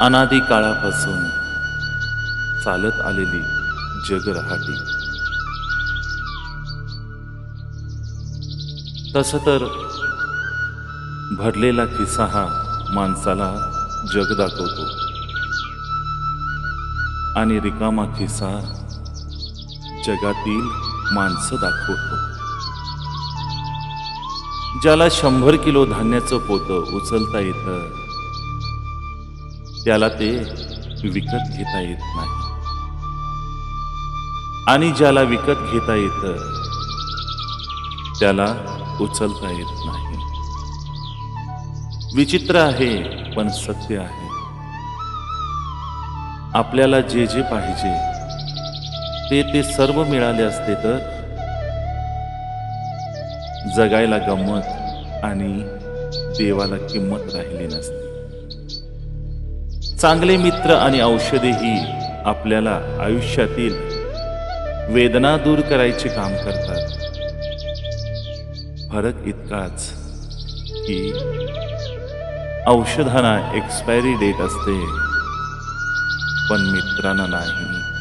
अनादी काळापासून चालत आलेली जगरहाटी तसं तर भरलेला खिस्सा हा माणसाला जग दाखवतो. आणि रिकामा खिस्सा जगातील माणसं दाखवतो. ज्याला शंभर किलो धान्याचं पोतं उचलता येतं त्याला ते विकत घेता येत नाही. आणि ज्याला विकत घेता येतं त्याला उचलता येत नाही. विचित्र आहे पण सत्य आहे. आपल्याला जे जे पाहिजे ते ते सर्व मिळाले असते तर जगायला गंमत आणि देवाला किंमत राहिली नसते. चांगले मित्र आणि औषधे ही आपल्याला आयुष्यातील वेदना दूर करायचे काम करतात. फरक इतकाच की औषधांना एक्सपायरी डेट असते पण मित्रांना नाही.